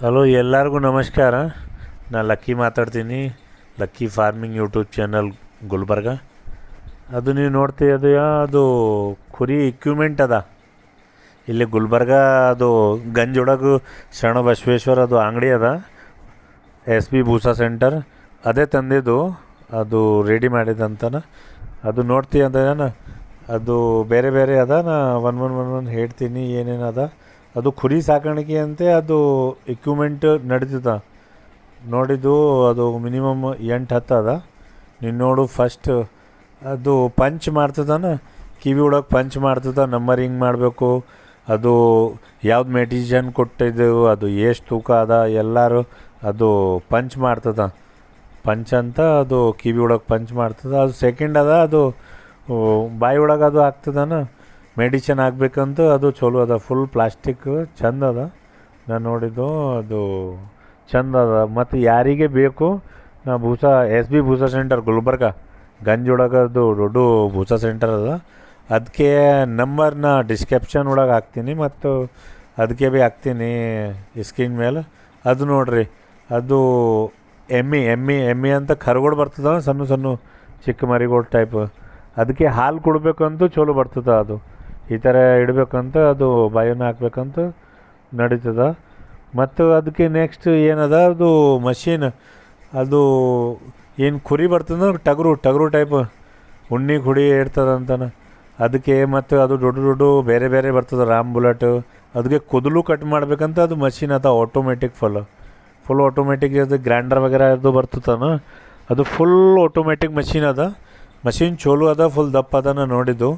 Hello, ಎಲ್ಲರಿಗೂ ನಮಸ್ಕಾರ. ನಾ ಲಕ್ಕಿ ಮಾತಾಡ್ತೀನಿ. Lucky farming YouTube channel Gulbarga. ಅದು ನೀವು ನೋಡ್ತೀವಿ ಅದು ಅದು ಕುರಿ ಇಕ್ವಿಪ್ಮೆಂಟ್ ಅದ. ಇಲ್ಲಿ ಗುಲ್ಬರ್ಗ, ಅದು ಗಂಜೊಳಗು ಶರಣ ಬಸವೇಶ್ವರ, ಅದು ಅಂಗಡಿ ಅದ. ಎಸ್ ಬಿ ಭೂಸಾ ಸೆಂಟರ್. ಅದೇ ತಂದಿದ್ದು. ಅದು ರೆಡಿ ಮಾಡಿದಂತನ. ಅದು ನೋಡ್ತೀವಿ ಅಂತ ಅದು ಬೇರೆ ಬೇರೆ ಅದ. ನಾ ಒನ್ ಒನ್ ಒನ್ ಒನ್ ಹೇಳ್ತೀನಿ ಏನೇನು ಅದ. ಅದು ಕುರಿ ಸಾಕಾಣಿಕೆ ಅಂತೆ ಅದು ಇಕ್ವಿಪ್ಮೆಂಟ್ ನಡೀತದ. ನೋಡಿದ್ದು ಅದು ಮಿನಿಮಮ್ ಎಂಟು ಹತ್ತು ಅದ. ನೀನು ನೋಡು ಫಸ್ಟ್ ಅದು ಪಂಚ್ ಮಾಡ್ತದನ? ಕಿವಿ ಒಳಗೆ ಪಂಚ್ ಮಾಡ್ತದ ನಂಬರ್ ಹಿಂಗೆ ಮಾಡಬೇಕು? ಅದು ಯಾವ್ದು ಮೆಡಿಷನ್ ಕೊಟ್ಟಿದ್ದೆವು ಅದು ಎಷ್ಟು ತೂಕ ಅದ? ಎಲ್ಲರೂ ಅದು ಪಂಚ್ ಮಾಡ್ತದ. ಪಂಚ್ ಅಂತ ಅದು ಕಿವಿ ಒಳಗೆ ಪಂಚ್ ಮಾಡ್ತದ. ಅದು ಸೆಕೆಂಡ್ ಅದ, ಅದು ಬಾಯಿ ಒಳಗೆ ಅದು ಆಗ್ತದನ ಮೆಡಿಷನ್ ಹಾಕ್ಬೇಕಂತ ಅದು ಚಲೋ ಅದ. ಫುಲ್ ಪ್ಲಾಸ್ಟಿಕ್ ಚಂದ ಅದ. ನಾನು ನೋಡಿದ್ದು ಅದು ಚಂದ ಅದ. ಮತ್ತು ಯಾರಿಗೆ ಬೇಕು, ನಾ ಭೂಸಾ, ಎಸ್ ಬಿ ಭೂಸಾ ಸೆಂಟರ್ ಗುಲ್ಬರ್ಗ. ಗಂಜೊಳಗದು ದೊಡ್ಡ ಭೂಸಾ ಸೆಂಟರ್ ಅದ. ಅದಕ್ಕೆ ನಂಬರ್ನ ಡಿಸ್ಕ್ರಿಪ್ಷನ್ ಒಳಗೆ ಹಾಕ್ತೀನಿ. ಮತ್ತು ಅದಕ್ಕೆ ಭೀ ಹಾಕ್ತೀನಿ ಸ್ಕ್ರೀನ್ ಮೇಲೆ. ಅದು ನೋಡ್ರಿ, ಅದು ಎಮ್ಮಿ ಎಮ್ಮಿ ಎಮ್ಮಿ ಅಂತ ಕರುಗಳು ಬರ್ತದ, ಸಣ್ಣ ಸಣ್ಣ ಚಿಕ್ಕ ಮರಿಗಳು ಟೈಪ್ ಅದಕ್ಕೆ ಹಾಲು ಕೊಡಬೇಕಂತೂ ಚಲೋ ಬರ್ತದ ಅದು. ಈ ಥರ ಇಡಬೇಕಂತ ಅದು ಬಾಯನ್ನು ಹಾಕ್ಬೇಕಂತ ನಡೀತದ. ಮತ್ತು ಅದಕ್ಕೆ ನೆಕ್ಸ್ಟ್ ಏನದ, ಅದು ಮಷೀನ್ ಅದು ಏನು ಕುರಿ ಬರ್ತದ ಟಗರು ಟಗರು ಟೈಪ್ ಉಣ್ಣಿ ಕುಡಿ ಇರ್ತದಂತಾನೆ ಅದಕ್ಕೆ ಮತ್ತು ಅದು ದೊಡ್ಡ ದೊಡ್ಡ ಬೇರೆ ಬೇರೆ ಬರ್ತದೆ, ರಾಮ್ ಬುಲೆಟ್. ಅದಕ್ಕೆ ಕುದಲು ಕಟ್ ಮಾಡ್ಬೇಕಂತ ಅದು ಮಷೀನ್ ಅದ ಆಟೋಮೆಟಿಕ್ ಫುಲ್ ಫುಲ್ ಆಟೋಮೆಟಿಕ್ ಅದು ಗ್ರ್ಯಾಂಡರ್ ವಗೇರಾ ಅದು ಬರ್ತದನ. ಅದು ಫುಲ್ ಆಟೋಮೆಟಿಕ್ ಮಷೀನ್ ಅದ. ಮಷೀನ್ ಚೋಲು ಅದ ಫುಲ್ ದಪ್ಪ ಅದ ನಾ ನೋಡಿದ್ದು.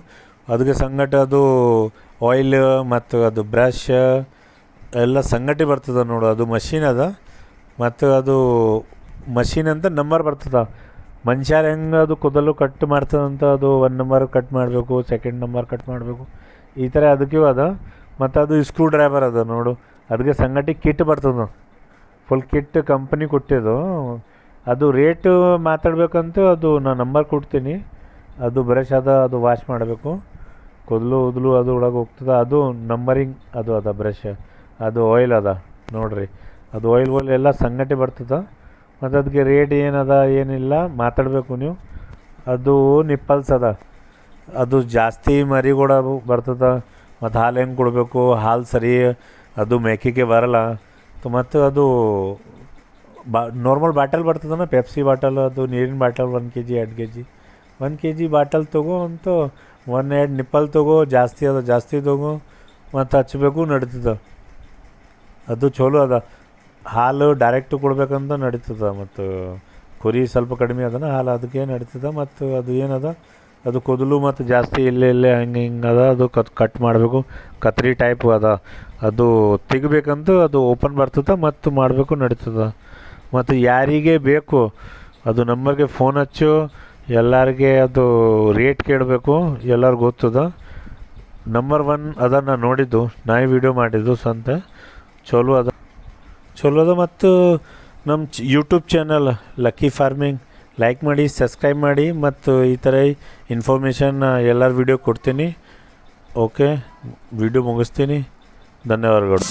ಅದಕ್ಕೆ ಸಂಗಟ ಅದು ಆಯಿಲ್ ಮತ್ತು ಅದು ಬ್ರಷ್ ಎಲ್ಲ ಸಂಗಟಿ ಬರ್ತದೆ ನೋಡು. ಅದು ಮಷೀನ್ ಅದ. ಮತ್ತು ಅದು ಮಷೀನ್ ಅಂತ ನಂಬರ್ ಬರ್ತದೆ. ಮನುಷ್ಯರು ಹೆಂಗೆ ಅದು ಕುದಲು ಕಟ್ ಮಾಡ್ತದಂತ ಅದು ಒನ್ ನಂಬರ್ ಕಟ್ ಮಾಡಬೇಕು ಸೆಕೆಂಡ್ ನಂಬರ್ ಕಟ್ ಮಾಡಬೇಕು. ಈ ಥರ ಅದಕ್ಕೂ ಅದ. ಮತ್ತು ಅದು ಸ್ಕ್ರೂ ಡ್ರೈವರ್ ಅದ ನೋಡು. ಅದಕ್ಕೆ ಸಂಗಟಿ ಕಿಟ್ ಬರ್ತದ. ಫುಲ್ ಕಿಟ್ ಕಂಪ್ನಿ ಕೊಟ್ಟಿದ್ದು. ಅದು ರೇಟು ಮಾತಾಡಬೇಕಂತ ಅದು ನಾನು ನಂಬರ್ ಕೊಡ್ತೀನಿ. ಅದು ಬ್ರಷ್ ಅದ, ಅದು ವಾಶ್ ಮಾಡಬೇಕು. ಕೂದಲು ಉದಲು ಅದು ಒಳಗೆ ಹೋಗ್ತದೆ, ಅದು ನಂಬರಿಂಗ್ ಅದು ಅದ ಬ್ರಷ್ ಅದು ಆಯಿಲ್ ಅದ, ನೋಡ್ರಿ. ಅದು ಆಯಿಲ್ ಓಯಿಲ್ ಎಲ್ಲ ಸಂಗಟಿ ಬರ್ತದೆ, ಮತ್ತು ಅದಕ್ಕೆ ರೇಟ್ ಏನದ, ಏನಿಲ್ಲ, ಮಾತಾಡಬೇಕು ನೀವು. ಅದು ನಿಪ್ಪಲ್ಸ್ ಅದ. ಅದು ಜಾಸ್ತಿ ಮರಿ ಕೂಡ ಬರ್ತದೆ, ಮತ್ತು ಹಾಲು ಹೆಂಗೆ ಕೊಡಬೇಕು, ಹಾಲು ಸರಿ, ಅದು ಮೇಕಿಗೆ ಬರಲ್ಲ. ಮತ್ತು ಅದು ಬಾ ನಾರ್ಮಲ್ ಬಾಟಲ್ ಬರ್ತದನ ಪೆಪ್ಸಿ ಬಾಟಲ್ ಅದು ನೀರಿನ ಬಾಟಲ್ ಒನ್ ಕೆ ಜಿ ಎರಡು K G one K G bottle ತಗೋ ಅಂತು ಒನ್ ಎರಡು ನಿಪ್ಪಲ್ ತಗೋ, ಜಾಸ್ತಿ ಅದ, ಜಾಸ್ತಿ ತಗೋ, ಮತ್ತು ಹಚ್ಚಬೇಕು ನಡೀತದೆ. ಅದು ಚಲೋ ಅದ. ಹಾಲು ಡೈರೆಕ್ಟ್ ಕೊಡ್ಬೇಕಂತ ನಡೀತದ, ಮತ್ತು ಕುರಿ ಸ್ವಲ್ಪ ಕಡಿಮೆ ಅದನ, ಹಾಲು ಅದಕ್ಕೆ ನಡೀತದ, ಮತ್ತು ಅದು ಏನದ, ಅದು ಕೂದಲು ಮತ್ತು ಜಾಸ್ತಿ ಇಲ್ಲೇ ಇಲ್ಲೇ, ಹಂಗೆ, ಹಿಂಗೆ ಅದ, ಅದು ಕತ್ ಕಟ್ ಮಾಡಬೇಕು. ಕತ್ರಿ ಟೈಪ್ ಅದ. ಅದು ತೆಗಿಬೇಕಂತ ಅದು ಓಪನ್ ಬರ್ತದೆ, ಮತ್ತು ಮಾಡಬೇಕು ನಡೀತದ. ಮತ್ತು ಯಾರಿಗೆ ಬೇಕು, ಅದು ನಂಬರ್ಗೆ ಫೋನ್ ಹಚ್ಚು ಎಲ್ಲರಿಗೆ ಅದು ರೇಟ್ ಕೇಳಬೇಕು ಎಲ್ಲರಿಗೂ ಗೊತ್ತದ? ನಂಬರ್ ಒನ್ ಅದ ನಾನು ನೋಡಿದ್ದು, ನಾಯಿ ವಿಡಿಯೋ ಮಾಡಿದ್ದು ಸಂತ. ಚಲೋ ಅದ. ಚಲೋ ಅದ ಮತ್ತು ನಮ್ಮ YouTube channel Lucky farming like ಮಾಡಿ ಸಬ್ಸ್ಕ್ರೈಬ್ ಮಾಡಿ ಮತ್ತು ಈ ಥರ ಇನ್ಫಾರ್ಮೇಷನ್ ಎಲ್ಲರ ವಿಡಿಯೋ ಕೊಡ್ತೀನಿ. ಓಕೆ ವಿಡಿಯೋ ಮುಗಿಸ್ತೀನಿ. ಧನ್ಯವಾದಗಳು.